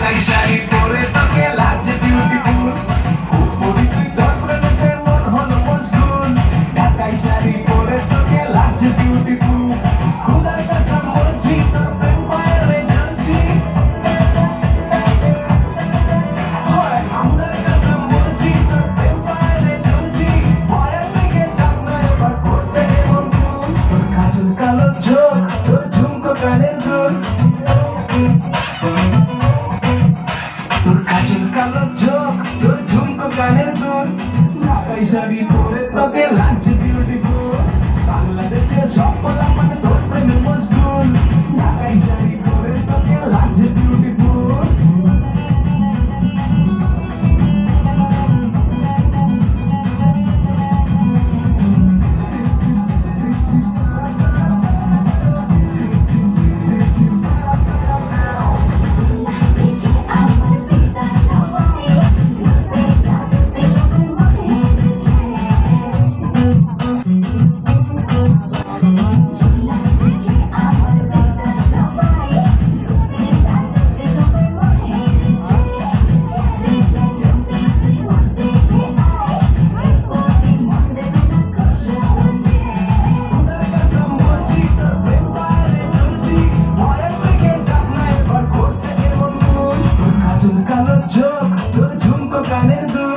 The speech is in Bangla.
casa y por esto que la কানের দুল ঢাকাই শাড়ি পরে তোকে